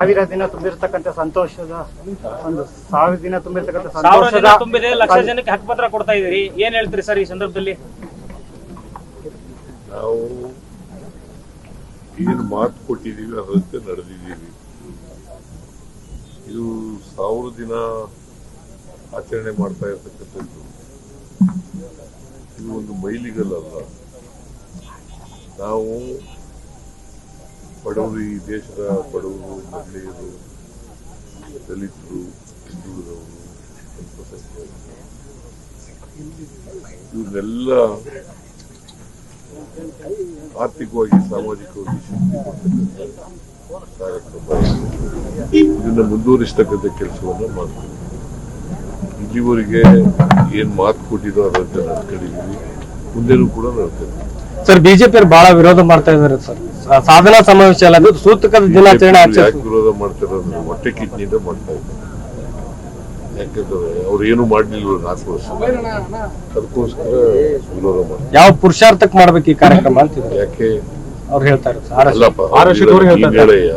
ಸಾವಿರ ದಿನ ತುಂಬಿರ್ತಕ್ಕಂಥ ಸಂತೋಷದ ಒಂದು ಸಾವಿರ ದಿನ ತುಂಬಿರ್ತಕ್ಕಂಥ ಸಾವಿರ ಸಂತೋಷದ ಜನ ತುಂಬಿದೆ ಲಕ್ಷ ಜನಕ್ಕೆ ಹಕ್ಕುಪತ್ರ ಕೊಡ್ತಾ ಇದೀರಿ ಏನ್ ಹೇಳ್ತೀರಿ ಸರ್ ಈ ಸಂದರ್ಭದಲ್ಲಿ? ನಾವು ಏನು ಮಾತು ಕೊಟ್ಟಿದ್ದೀವಿ ಅದಕ್ಕೆ ನಡೆದಿದ್ದೀವಿ. ಇದು ಸಾವಿರ ದಿನ ಆಚರಣೆ ಮಾಡ್ತಾ ಇರ್ತಕ್ಕಂಥದ್ದು. ಇದು ಒಂದು ಮೈಲಿಗಲ್ಲ ನಾವು ಬಡವರು ಈ ದೇಶದ ಬಡವರು ಮಹಿಳೆಯರು ದಲಿತರು, ಹಿಂದುಳಿದವರು ಇವ್ರನ್ನೆಲ್ಲ ಆರ್ಥಿಕವಾಗಿ, ಸಾಮಾಜಿಕವಾಗಿ ಶಕ್ತಿ ಕೊಡ್ತಕ್ಕಂಥ ಕಾರ್ಯಕ್ರಮ ಇದನ್ನ ಮುಂದುವರಿಸ್ತಕ್ಕಂಥ ಕೆಲಸವನ್ನು ಮಾಡ್ತೀವಿ. ಇಲ್ಲಿವರೆಗೆ ಏನ್ ಮಾತು ಕೊಟ್ಟಿರೋ ಅದರಂತೆ ನಡ್ಕೊಂಡಿದೀವಿ ಮುಂದೆನೂ ಕೂಡ ನಡ್ಕೊಂಡಿದ್ದೀವಿ ಸರ್ ಬಿಜೆಪಿ ಬಹಳ ವಿರೋಧ ಮಾಡ್ತಾ ಇದಾರೆ ಸರ್. ಸಾಧನಾ ಸಮಾವೇಶ ಅಲ್ಲ ಅದು ಸೂತಕದ ದಿನಾಚರಣೆ ಯಾಕೆ ವಿರೋಧ ಮಾಡ್ತಿರೋದು ಹೊಟ್ಟೆ ಕಿಡ್ನಿಯಿಂದ ಮಾಡ್ತಾ ಇದ್ದಾರೆ. ಯಾಕಂದ್ರೆ ಅವ್ರು ಏನು ಮಾಡ್ಲಿಲ್ಲ ನಾಲ್ಕು ವರ್ಷ. ಅದಕ್ಕೋಸ್ಕರ ವಿರೋಧ ಮಾಡ್ತಾರೆ. ಯಾವ ಪುರುಷಾರ್ಥಕ್ಕೆ ಮಾಡ್ಬೇಕು ಈ ಕಾರ್ಯಕ್ರಮ ಅಂತಿದ್ದಾರೆ ಯಾಕೆ? ಅವ್ರು ಹೇಳ್ತಾರೆ ಅಲ್ಲಪ್ಪ ಅವ್ರು ಹೇಳ್ತಾರೆ ಹೇಳಯ್ಯ.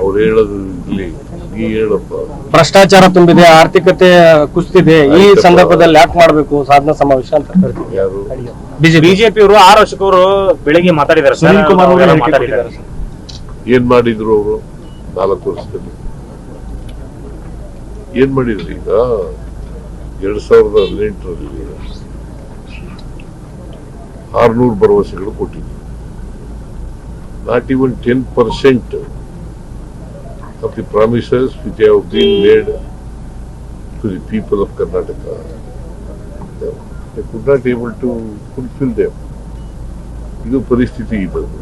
ಅವ್ರು ಹೇಳೋದು ಭ್ರಷ್ಟಾಚಾರ ತುಂಬಿದೆ ಆರ್ಥಿಕತೆ ಕುಸ್ತಿದೆ ಈ ಸಂದರ್ಭದಲ್ಲಿ ಯಾಕೆ ಮಾಡಬೇಕು? ಸಾಧನಾ ಸಮಾವೇಶ ಅಂತ ಬಿಜೆಪಿ ಬಿಜೆಪಿ. ಅವರು ಆರ್ ಅಶೋಕವರು ಬೆಳಿಗ್ಗೆ ಮಾತಾಡಿದ್ದಾರೆ ಸರ್. ಸುನೀಲ್ ಕುಮಾರ್ ಅವರು ಮಾತಾಡಿದ್ದಾರೆ. ಏನ್ ಮಾಡಿದ್ರು ಅವರು? ನಾಲ್ಕು ವರ್ಷದಲ್ಲಿ. ಏನ್ ಮಾಡಿದ್ರು ಈಗ? ಎರಡ್ ಸಾವಿರದ ಹದಿನೆಂಟರಲ್ಲಿ ಆರ್ನೂರು ಭರವಸೆಗಳು ಕೊಟ್ಟಿದ್ರು. Not even ten percent of the promises which have been made to the people of Karnataka They could not able to fulfill them. ಇದು ಪರಿಸ್ಥಿತಿ ಬಂದು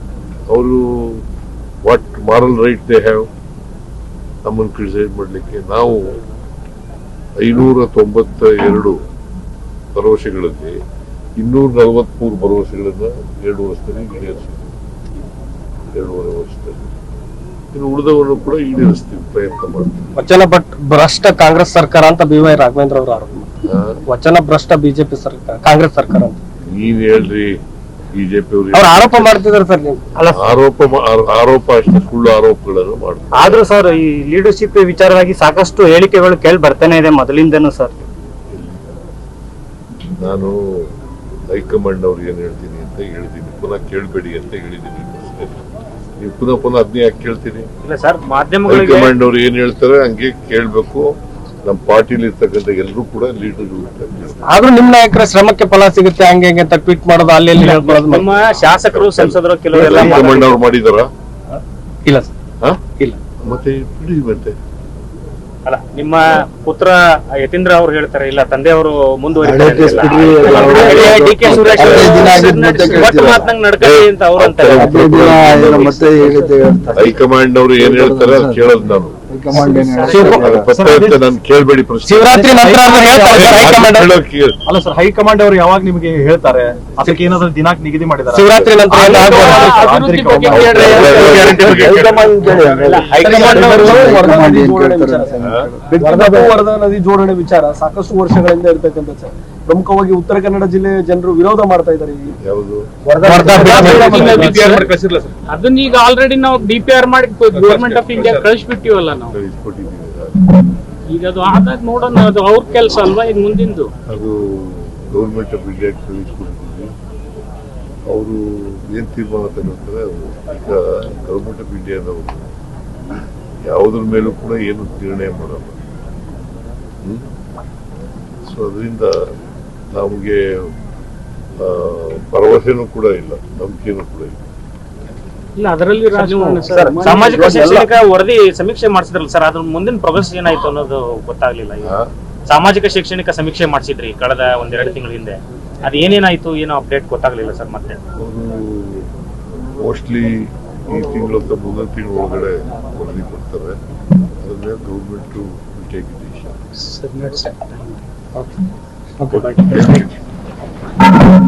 ಅವರು what moral right they have ನಮ್ಮನ್ನು ಕ್ರಿಟಿಸೈಸ್ ಮಾಡಲಿಕ್ಕೆ ನಾವು ಐನೂರ ತೊಂಬತ್ತ ಎರಡು ಭರವಸೆಗಳಲ್ಲಿ ಇನ್ನೂರ ನಲವತ್ಮೂರು ಭರವಸೆಗಳನ್ನು ಎರಡು ವರ್ಷದಲ್ಲಿ ಈಡೇರಿಸಿದ್ವಿ. ಎರಡೂವರೆ ವರ್ಷದಲ್ಲಿ. ಇನ್ನು ಉಳಿದವರು ಕೂಡ ಈಡೇರಿಸ್ತೀವಿ ಪ್ರಯತ್ನ ಮಾಡ್ತೀವಿ. ವಚನ ಬಟ್ ಭ್ರಷ್ಟ ಕಾಂಗ್ರೆಸ್ ಸರ್ಕಾರ ಅಂತ ಬಿ ವೈ ರಾಘವೇಂದ್ರ ಅವರು ಆರೋಪ ಮಾಡ್ತಾರೆ. ವಚನ ಭ್ರಷ್ಟ ಬಿಜೆಪಿ ಸರ್ಕಾರ ಕಾಂಗ್ರೆಸ್ ಸರ್ಕಾರ ಅಂತ. ನೀನ್ ಹೇಳ್ರಿ ಬಿಜೆಪಿ ಅವ್ರು ಆರೋಪ ಮಾಡ್ತಿದ್ದಾರೆ ಸರ್ ನೀವು ಅಲ್ಲ ಆರೋಪ ಮಾ- ಆರೋಪ ಅಷ್ಟೇ ಸುಳ್ಳು ಆರೋಪಗಳನ್ನು ಮಾಡ್ತಾರೆ. ಆದ್ರೂ ಸರ್ ಈ ಲೀಡರ್ಶಿಪ್ ವಿಚಾರವಾಗಿ ಸಾಕಷ್ಟು ಹೇಳಿಕೆಗಳು ಕೇಳಿ ಬರ್ತಾನೆ ಇದೆ ಮೊದಲಿಂದನೂ ಸರ್. ನಾನು ಹೈಕಮಾಂಡ್ ಅವ್ರಿಗೆ ಏನ್ ಹೇಳ್ತೀನಿ ಅಂತ ಹೇಳಿದೀನಿ ಪುನಃ ಕೇಳಬೇಡಿ ಅಂತ ಹೇಳಿದೀನಿ ಅಷ್ಟೇ. ನೀವು ಪುನಃ ಪುನಃ ಅದನ್ನೇ ಯಾಕೆ ಕೇಳ್ತೀನಿ ಇಲ್ಲ ಸರ್ ಮಾಧ್ಯಮಗಳಿಗೆ ಹೈಕಮಾಂಡ್ ಅವ್ರು ಏನ್ ಹೇಳ್ತಾರೆ ಹಂಗೆ ಕೇಳ್ಬೇಕು. ನಮ್ಮ ಪಾರ್ಟಿಲಿ ಇರ್ತಕ್ಕಂಥ ಎಲ್ಲರೂ ಕೂಡ ಲೀಡರ್ ಆದ್ರೂ ನಿಮ್ ನಾಯಕರ ಶ್ರಮಕ್ಕೆ ಫಲ ಸಿಗುತ್ತೆ ಹಂಗೆ ಹಿಂಗೆ ಅಂತ ಟ್ವೀಟ್ ಮಾಡೋದು ಅಲ್ಲಿ ಇಲ್ಲಿ ಹೇಳ್ಕೊಳ್ಳೋದು ನಿಮ್ಮ ಶಾಸಕರು ಸಂಸದರು ಕೆಲವರೆಲ್ಲ ಹೈಕಮಾಂಡ್ ಅವ್ರು ಮಾಡಿದಾರ? ಇಲ್ಲ ಸರ್. ಹಾ? ಇಲ್ಲ. ಮತ್ತೆ ಬಿಡಿ ಮತ್ತೆ. ಅಲ್ಲ ನಿಮ್ಮ ಪುತ್ರ ಯತೀಂದ್ರ ಅವರು ಹೇಳ್ತಾರೆ ಇಲ್ಲ ತಂದೆ ಅವರು ಹಳೆ ಬಿಡ್ರಿ, ಎಲ್ಲ ಡಿ ಕೆ ಸುರೇಶ್ ಹಳೆ ದಿನ ಆಗಿದ್ ಮತ್ತೆ ಒಟ್ಟು ಕೇಳ್ತೀರಾ? ಮಾತ್ನಂಗ್ ನಡ್ಕೊಳ್ಳಿ ಅಂತ ಅವ್ರು ಅಂತಾರೆ. ಹದಿನೈದು ದಿನ ಏನೋ ಮತ್ತೆ ಹೈಕಮಾಂಡ್ ಅವರು ಏನ್ ಹೇಳ್ತಾರೆ ಅದು ಕೇಳೋದು ನಾನು. ಹೈಕಮಾಂಡ್ ಏನ್ ಅದು ನಾನು ಕೇಳ್ಬೇಡಿ ಪ್ರಶ್ನೆ ಶಿವರಾತ್ರಿ ನಂತರ ಆದ್ರೂ ಹೇಳ್ತಾರೆ ಸರ್ ಹೈಕಮಾಂಡ್ ಅವ್ರು. ಕೇಳೋಕ್ ಅಲ್ಲ ಸರ್ ಹೈಕಮಾಂಡ್ ಅವರು ಯಾವಾಗ ನಿಮಗೆ ಹೇಳ್ತಾರೆ ಅದಕ್ಕೆ ಏನಾದ್ರು ದಿನಾಂಕ ನಿಗದಿ ಮಾಡಿದ್ದಾರೆ ಶಿವರಾತ್ರಿ ನಂತರ ಎಲ್ಲ ಆಗ್ಬೋದು. ಅಭಿವೃದ್ಧಿ ಬಗ್ಗೆ ಕೇಳ್ರಿ. ವರದಾ ನದಿ ಜೋಡಣೆ ವಿಚಾರ ಸಾಕಷ್ಟು ವರ್ಷಗಳಿಂದ ಇರ್ತಕ್ಕಂಥ ಸರ್ ಪ್ರಮುಖವಾಗಿ ಉತ್ತರ ಕನ್ನಡ ಜಿಲ್ಲೆಯ ಜನರು ವಿರೋಧ ಮಾಡ್ತಾ ಇದ್ದಾರೆ ಅದನ್ನ ಈಗ ಆಲ್ರೆಡಿ ನಾವು ಡಿ ಪಿ ಆರ್ ಮಾಡಿ ಗೌರ್ಮೆಂಟ್ ಆಫ್ ಇಂಡಿಯಾ ಕಳಿಸ್ಬಿಟ್ಟಿವಲ್ಲ ನಾವು. ಈಗ ಅದು ಆದಾಗ ನೋಡೋಣ ಅದು ಅವ್ರ ಕೆಲಸ ಅಲ್ವಾ ಇದು ಮುಂದಿಂದು? ಅದು ಗೌರ್ಮೆಂಟ್ ಆಫ್ ಇಂಡಿಯಾ ಕಳಿಸ್ಕೊಡ್ತೀವಿ ಅವರು ಏನ್ ತೀರ್ಮಾನ ತಗೊಳ್ತಾರೆ ಅದು ಈಗ ಗೌರ್ಮೆಂಟ್ ಆಫ್ ಇಂಡಿಯಾದವರು ಯಾವುದ್ರ ಮೇಲೂ ಕೂಡ ಏನು ನಿರ್ಣಯ ಮಾಡಲ್ಲ. ಸೊ ಅದರಿಂದ ನಮಗೆ ಆ, ಭರವಸೆನೂ ಕೂಡ ಇಲ್ಲ ನಂಬಿಕೆನೂ ಕೂಡ ಇಲ್ಲ. ಇಲ್ಲ ಅದರಲ್ಲಿ ಸರ್ ಸರ್ ಸಾಮಾಜಿಕ ಶೈಕ್ಷಣಿಕ ವರದಿ ಸಮೀಕ್ಷೆ ಮಾಡಿಸಿದ್ರಲ್ಲ ಸರ್ ಅದ್ರ ಮುಂದಿನ ಪ್ರೋಗ್ರೆಸ್ ಏನಾಯ್ತು ಅನ್ನೋದು ಗೊತ್ತಾಗ್ಲಿಲ್ಲ ಸಾಮಾಜಿಕ ಶೈಕ್ಷಣಿಕ ಸಮೀಕ್ಷೆ ಮಾಡಿಸಿದ್ರಿ ಕಳೆದ ಒಂದೆರಡು ತಿಂಗಳ ಹಿಂದೆ. ಅದು ಏನೇನಾಯ್ತು ಏನೋ ಅಪ್ಡೇಟ್ ಗೊತ್ತಾಗ್ಲಿಲ್ಲ ಸರ್ ಮತ್ತೆ. ಮೋಸ್ಟ್ಲಿ ಈ ತಿಂಗಳು ಅಥವಾ ಮುಂದಿನ ತಿಂಗಳ ಒಳಗಡೆ ವರದಿ ಕೊಡ್ತಾರೆ. ಅದ್ರ ಮೇಲೆ government take decision I'll go back to.